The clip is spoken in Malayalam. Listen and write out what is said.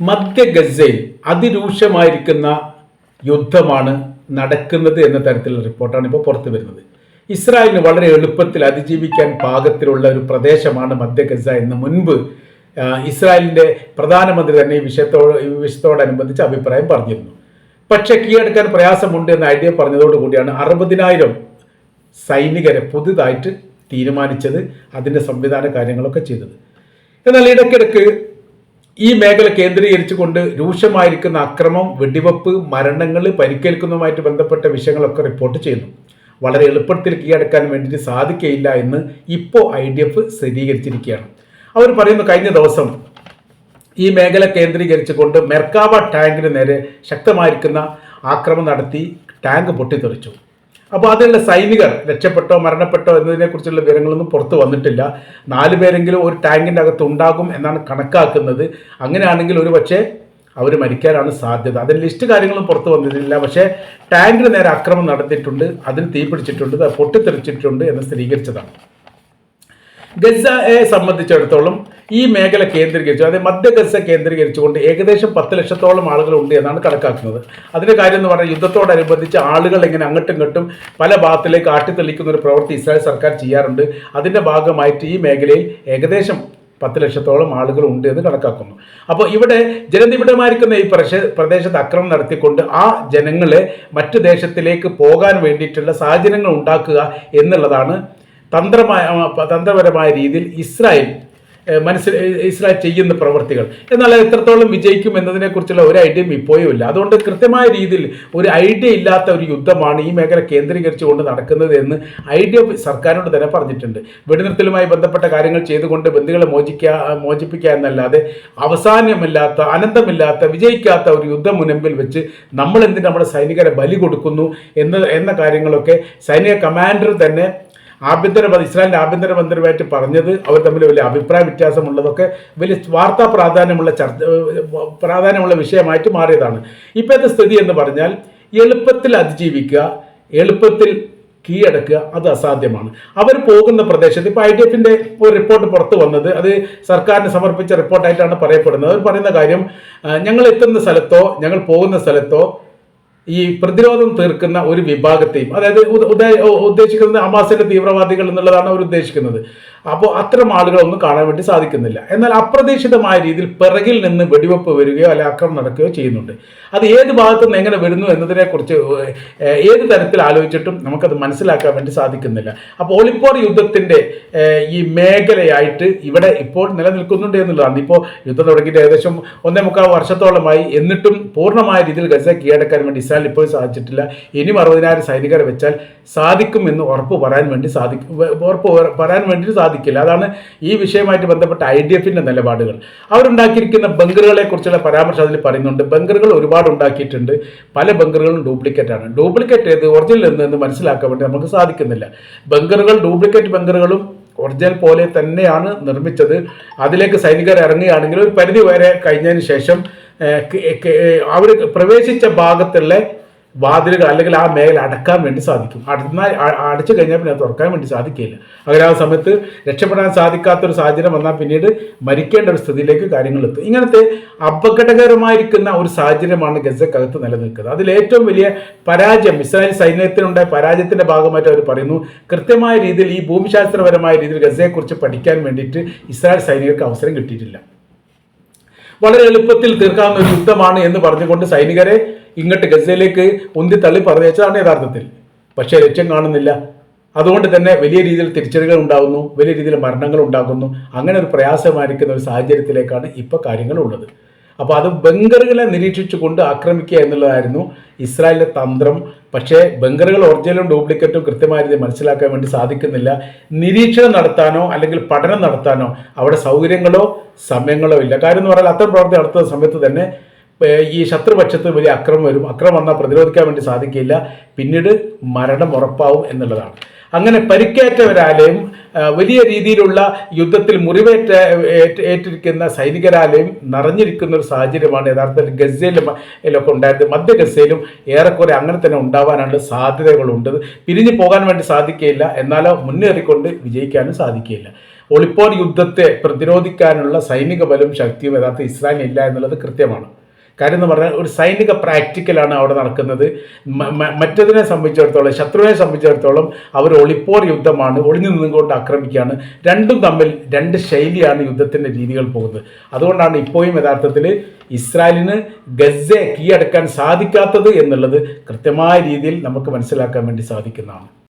മധ്യ ഗസയിൽ അതിരൂക്ഷമായിരിക്കുന്ന യുദ്ധമാണ് നടക്കുന്നത് എന്ന തരത്തിലുള്ള റിപ്പോർട്ടാണ് ഇപ്പോൾ പുറത്തു വരുന്നത്. ഇസ്രായേലിന് വളരെ എളുപ്പത്തിൽ അതിജീവിക്കാൻ പാകത്തിലുള്ള ഒരു പ്രദേശമാണ് മധ്യ ഗസ എന്ന് മുൻപ് ഇസ്രായേലിന്റെ പ്രധാനമന്ത്രി തന്നെ ഈ വിഷയത്തോട് ഈ വിഷയത്തോടനുബന്ധിച്ച് അഭിപ്രായം പറഞ്ഞിരുന്നു. പക്ഷേ കീഴടക്കാൻ പ്രയാസമുണ്ട് എന്ന ഐഡിയ പറഞ്ഞതോടുകൂടിയാണ് അറുപതിനായിരം സൈനികരെ പുതുതായിട്ട് തീരുമാനിച്ചത് അതിന്റെ സംവിധാന കാര്യങ്ങളൊക്കെ ചെയ്തത്. എന്നാൽ ഇടയ്ക്കിടയ്ക്ക് ഈ മേഖല കേന്ദ്രീകരിച്ചുകൊണ്ട് രൂക്ഷമായിരിക്കുന്ന അക്രമം വെടിവെപ്പ് മരണങ്ങൾ പരിക്കേൽക്കുന്നതുമായിട്ട് ബന്ധപ്പെട്ട വിഷയങ്ങളൊക്കെ റിപ്പോർട്ട് ചെയ്യുന്നു. വളരെ എളുപ്പത്തിൽ കീഴടക്കാൻ വേണ്ടിയിട്ട് സാധിക്കയില്ല എന്ന് ഇപ്പോൾ ഐ ഡി എഫ് സ്ഥിരീകരിച്ചിരിക്കുകയാണ്. അവർ പറയുന്നു കഴിഞ്ഞ ദിവസം ഈ മേഖല കേന്ദ്രീകരിച്ചുകൊണ്ട് മെർക്കാവ ടാങ്കിന് നേരെ ശക്തമായിരിക്കുന്ന ആക്രമണം നടത്തി ടാങ്ക് പൊട്ടിത്തെറിച്ചു. അപ്പോൾ അതിലുള്ള സൈനികർ രക്ഷപ്പെട്ടോ മരണപ്പെട്ടോ എന്നതിനെക്കുറിച്ചുള്ള വിവരങ്ങളൊന്നും പുറത്തു വന്നിട്ടില്ല. നാല് പേരെങ്കിലും ഒരു ടാങ്കിന്റെ അകത്ത് ഉണ്ടാകും എന്നാണ് കണക്കാക്കുന്നത്. അങ്ങനെയാണെങ്കിൽ ഒരു പക്ഷേ അവർ മരിക്കാനാണ് സാധ്യത. അതിന് ലിസ്റ്റ് കാര്യങ്ങളും പുറത്തു വന്നിട്ടില്ല. പക്ഷേ ടാങ്കിന് നേരെ അക്രമം നടത്തിയിട്ടുണ്ട് അതിന് തീ പിടിച്ചിട്ടുണ്ട്. അത് പൊട്ടിത്തെറിച്ചിട്ടുണ്ട് എന്ന് സ്ഥിരീകരിച്ചതാണ്. ഗസയെ സംബന്ധിച്ചിടത്തോളം ഈ മേഖല കേന്ദ്രീകരിച്ചു അതായത് മധ്യ കേന്ദ്രീകരിച്ചുകൊണ്ട് ഏകദേശം പത്ത് ലക്ഷത്തോളം ആളുകൾ ഉണ്ട് എന്നാണ് കണക്കാക്കുന്നത്. അതിന്റെ കാര്യം എന്ന് പറഞ്ഞാൽ യുദ്ധത്തോടനുബന്ധിച്ച് ആളുകൾ ഇങ്ങനെ അങ്ങോട്ടും ഇങ്ങോട്ടും പല ഭാഗത്തിലേക്ക് ആട്ടിത്തെളിക്കുന്ന ഒരു പ്രവൃത്തി ഇസ്രായേൽ സർക്കാർ ചെയ്യാറുണ്ട്. അതിന്റെ ഭാഗമായിട്ട് ഈ മേഖലയിൽ ഏകദേശം പത്ത് ലക്ഷത്തോളം ആളുകൾ ഉണ്ട് എന്ന് കണക്കാക്കുന്നു. അപ്പോൾ ഇവിടെ ജനനിബിഡമായിരിക്കുന്ന ഈ പ്രശ പ്രദേശത്ത് അക്രമം നടത്തിക്കൊണ്ട് ആ ജനങ്ങളെ മറ്റു ദേശത്തിലേക്ക് പോകാൻ വേണ്ടിയിട്ടുള്ള സാഹചര്യങ്ങൾ ഉണ്ടാക്കുക എന്നുള്ളതാണ് തന്ത്രമായ തന്ത്രപരമായ രീതിയിൽ ഇസ്രായേൽ മനസ്സിൽ ഇസ്രായേൽ ചെയ്യുന്ന പ്രവർത്തികൾ എന്നാൽ എത്രത്തോളം വിജയിക്കും എന്നതിനെക്കുറിച്ചുള്ള ഒരു ഐഡിയയും ഇപ്പോഴും ഇല്ല അതുകൊണ്ട് കൃത്യമായ രീതിയിൽ ഒരു ഐഡിയ ഇല്ലാത്ത ഒരു യുദ്ധമാണ് ഈ മേഖല കേന്ദ്രീകരിച്ചുകൊണ്ട് നടക്കുന്നത് എന്ന് ഐഡിയ സർക്കാരിനോട് തന്നെ പറഞ്ഞിട്ടുണ്ട്. വെടിനിർത്തലുമായി ബന്ധപ്പെട്ട കാര്യങ്ങൾ ചെയ്തുകൊണ്ട് ബന്ധുക്കളെ മോചിക്കുക മോചിപ്പിക്കുക എന്നല്ലാതെ അവസാനമില്ലാത്ത അനന്തമില്ലാത്ത വിജയിക്കാത്ത ഒരു യുദ്ധം മുൻപിൽ വെച്ച് നമ്മൾ എന്തിന് നമ്മുടെ സൈനികരെ ബലി കൊടുക്കുന്നു എന്ന് എന്ന കാര്യങ്ങളൊക്കെ സൈനിക കമാൻഡർ തന്നെ ആഭ്യന്തര ഇസ്രായേലിന്റെ ആഭ്യന്തര മന്ത്രിയുമായിട്ട് പറഞ്ഞത് അവർ തമ്മിൽ വലിയ അഭിപ്രായ വ്യത്യാസമുള്ളതൊക്കെ വലിയ വാർത്താ പ്രാധാന്യമുള്ള ചർച്ച പ്രാധാന്യമുള്ള വിഷയമായിട്ട് മാറിയതാണ്. ഇപ്പോഴത്തെ സ്ഥിതി എന്ന് പറഞ്ഞാൽ എളുപ്പത്തിൽ അതിജീവിക്കുക എളുപ്പത്തിൽ കീഴടക്കുക അത് അസാധ്യമാണ്. അവർ പോകുന്ന പ്രദേശത്ത് ഇപ്പോൾ ഐ ഡി എഫിന്റെ ഒരു റിപ്പോർട്ട് പുറത്തു വന്നത് അത് സർക്കാരിന് സമർപ്പിച്ച റിപ്പോർട്ടായിട്ടാണ് പറയപ്പെടുന്നത്. അവർ പറയുന്ന കാര്യം ഞങ്ങൾ എത്തുന്ന സ്ഥലത്തോ ഞങ്ങൾ പോകുന്ന സ്ഥലത്തോ ഈ പ്രതിരോധം തീർക്കുന്ന ഒരു വിഭാഗത്തെയും അതായത് ഉദ- ഉദേ- ഉദ്ദേശിക്കുന്നത് ഹമാസിന്റെ തീവ്രവാദികൾ എന്നുള്ളതാണ് അവർ ഉദ്ദേശിക്കുന്നത്. അപ്പോൾ അത്തരം ആളുകളൊന്നും കാണാൻ വേണ്ടി സാധിക്കുന്നില്ല. എന്നാൽ അപ്രതീക്ഷിതമായ രീതിയിൽ പിറകിൽ നിന്ന് വെടിവെപ്പ് വരികയോ അല്ലെ ആക്രമണം നടക്കുകയോ ചെയ്യുന്നുണ്ട്. അത് ഏത് ഭാഗത്തു നിന്ന് എങ്ങനെ വരുന്നു എന്നതിനെക്കുറിച്ച് ഏത് തരത്തിൽ ആലോചിച്ചിട്ടും നമുക്കത് മനസ്സിലാക്കാൻ വേണ്ടി സാധിക്കുന്നില്ല. അപ്പോൾ ഒളിപ്പോർ യുദ്ധത്തിന്റെ ഈ മേഖലയായിട്ട് ഇവിടെ ഇപ്പോൾ നിലനിൽക്കുന്നുണ്ട് എന്നുള്ളതാണ്. ഇപ്പോൾ യുദ്ധം തുടങ്ങിയിട്ട് ഏകദേശം ഒന്നേ മുക്കാൽ വർഷത്തോളമായി എന്നിട്ടും പൂർണമായ രീതിയിൽ ഗസ കീഴടക്കാൻ വേണ്ടി ഇസ്രായേൽ ഇപ്പോൾ സാധിച്ചിട്ടില്ല. ഇനിയും അറുപതിനായിരം സൈനികരെ വെച്ചാൽ സാധിക്കുമെന്ന് ഉറപ്പ് പറയാൻ വേണ്ടി സാധിക്കും ഉറപ്പ് പറയാൻ വേണ്ടി സാധിക്കില്ല അതാണ് ഈ വിഷയമായിട്ട് ബന്ധപ്പെട്ട ഐ ഡി എഫിന്റെ നിലപാടുകൾ. അവരുണ്ടാക്കിയിരിക്കുന്ന ബങ്കറുകളെ കുറിച്ചുള്ള പരാമർശം അതിൽ പറയുന്നുണ്ട്. ബങ്കറുകൾ ഒരുപാട് ഉണ്ടാക്കിയിട്ടുണ്ട്. പല ബങ്കറുകളും ഡ്യൂപ്ലിക്കേറ്റ് ആണ്. ഡ്യൂപ്ലിക്കേറ്റ് ഏത്? ഒറിജിനൽ എന്ന് മനസ്സിലാക്കാൻ വേണ്ടി നമുക്ക് സാധിക്കുന്നില്ല. ബങ്കറുകൾ ഡ്യൂപ്ലിക്കേറ്റ് ബങ്കറുകളും ഒറിജിനൽ പോലെ തന്നെയാണ് നിർമ്മിച്ചത്. അതിലേക്ക് സൈനികർ ഇറങ്ങുകയാണെങ്കിൽ ഒരു പരിധി വരെ കഴിഞ്ഞതിന് ശേഷം അവർ പ്രവേശിച്ച ഭാഗത്തുള്ള വാതിലുകൾ അല്ലെങ്കിൽ ആ മേഖല അടക്കാൻ വേണ്ടി സാധിക്കും. അടന്നാൽ അടച്ചു കഴിഞ്ഞാൽ പിന്നെ തുറക്കാൻ വേണ്ടി സാധിക്കില്ല. അങ്ങനെ ആ സമയത്ത് രക്ഷപ്പെടാൻ സാധിക്കാത്തൊരു സാഹചര്യം വന്നാൽ പിന്നീട് മരിക്കേണ്ട ഒരു സ്ഥിതിയിലേക്ക് കാര്യങ്ങൾ എത്തും. ഇങ്ങനത്തെ അപകടകരമായിരിക്കുന്ന ഒരു സാഹചര്യമാണ് ഗസക്കകത്ത് നിലനിൽക്കുന്നത്. അതിൽ ഏറ്റവും വലിയ പരാജയം ഇസ്രായേൽ സൈന്യത്തിനുണ്ടായ പരാജയത്തിന്റെ ഭാഗമായിട്ട് അവർ പറയുന്നു കൃത്യമായ രീതിയിൽ ഈ ഭൂമിശാസ്ത്രപരമായ രീതിയിൽ ഗസയെക്കുറിച്ച് പഠിക്കാൻ വേണ്ടിയിട്ട് ഇസ്രായേൽ സൈനികർക്ക് അവസരം കിട്ടിയിട്ടില്ല. വളരെ എളുപ്പത്തിൽ തീർക്കാവുന്ന ഒരു യുദ്ധമാണ് എന്ന് പറഞ്ഞുകൊണ്ട് സൈനികരെ ഇങ്ങോട്ട് ഗസയിലേക്ക് ഉന്തി തള്ളി പറഞ്ഞതാണ് യഥാർത്ഥത്തിൽ. പക്ഷേ ലക്ഷ്യം കാണുന്നില്ല. അതുകൊണ്ട് തന്നെ വലിയ രീതിയിൽ തിരിച്ചറികൾ ഉണ്ടാകുന്നു വലിയ രീതിയിൽ മരണങ്ങൾ ഉണ്ടാകുന്നു. അങ്ങനെ ഒരു പ്രയാസമായിരിക്കുന്ന ഒരു സാഹചര്യത്തിലേക്കാണ് ഇപ്പോൾ കാര്യങ്ങൾ ഉള്ളത്. അപ്പോൾ അത് ബങ്കറുകളെ നിരീക്ഷിച്ചുകൊണ്ട് ആക്രമിക്കുക എന്നുള്ളതായിരുന്നു ഇസ്രായേലിന്റെ തന്ത്രം. പക്ഷേ ബങ്കറുകൾ ഒറിജിനലും ഡ്യൂപ്ലിക്കറ്റും കൃത്യമായ രീതിയിൽ മനസ്സിലാക്കാൻ വേണ്ടി സാധിക്കുന്നില്ല. നിരീക്ഷണം നടത്താനോ അല്ലെങ്കിൽ പഠനം നടത്താനോ അവിടെ സൗകര്യങ്ങളോ സമയങ്ങളോ ഇല്ല. കാര്യം എന്ന് പറഞ്ഞാൽ അത്തരം പ്രവർത്തി നടത്തുന്ന സമയത്ത് തന്നെ ഈ ശത്രുപക്ഷത്ത് വലിയ അക്രമം വരും. അക്രമം വന്നാൽ പ്രതിരോധിക്കാൻ വേണ്ടി സാധിക്കില്ല. പിന്നീട് മരണം ഉറപ്പാവും എന്നുള്ളതാണ്. അങ്ങനെ പരിക്കേറ്റവരാലെയും വലിയ രീതിയിലുള്ള യുദ്ധത്തിൽ മുറിവേറ്റ ഏറ്റ് ഏറ്റിരിക്കുന്ന സൈനികരാലെയും നിറഞ്ഞിരിക്കുന്ന ഒരു സാഹചര്യമാണ് യഥാർത്ഥത്തിൽ ഗസയിലും ഒക്കെ ഉണ്ടായിരുന്നത് മധ്യ ഗസയിലും ഏറെക്കുറെ അങ്ങനെ തന്നെ ഉണ്ടാവാനാണ് സാധ്യതകളുണ്ട്. പിരിഞ്ഞു പോകാൻ വേണ്ടി സാധിക്കുകയില്ല. എന്നാലോ മുന്നേറിക്കൊണ്ട് വിജയിക്കാനും സാധിക്കുകയില്ല. ഒളിപ്പോൾ യുദ്ധത്തെ പ്രതിരോധിക്കാനുള്ള സൈനിക ബലവും ശക്തിയും യഥാർത്ഥ ഇസ്രായേലില്ല എന്നുള്ളത് കൃത്യമാണ്. കാര്യം എന്ന് പറഞ്ഞാൽ ഒരു സൈനിക പ്രാക്ടിക്കലാണ് അവിടെ നടക്കുന്നത്. മറ്റതിനെ സംബന്ധിച്ചിടത്തോളം ശത്രുവിനെ സംബന്ധിച്ചിടത്തോളം അവർ ഒളിപ്പോർ യുദ്ധമാണ് ഒളിഞ്ഞു നിന്നുകൊണ്ട് ആക്രമിക്കുകയാണ്. രണ്ടും തമ്മിൽ രണ്ട് ശൈലിയാണ് യുദ്ധത്തിന്റെ രീതികൾ പോകുന്നത്. അതുകൊണ്ടാണ് ഇപ്പോഴും യഥാർത്ഥത്തിൽ ഇസ്രായേലിന് ഗസയെ കീഴടക്കാൻ സാധിക്കാത്തത് എന്നുള്ളത് കൃത്യമായ രീതിയിൽ നമുക്ക് മനസ്സിലാക്കാൻ വേണ്ടി സാധിക്കുന്നതാണ്.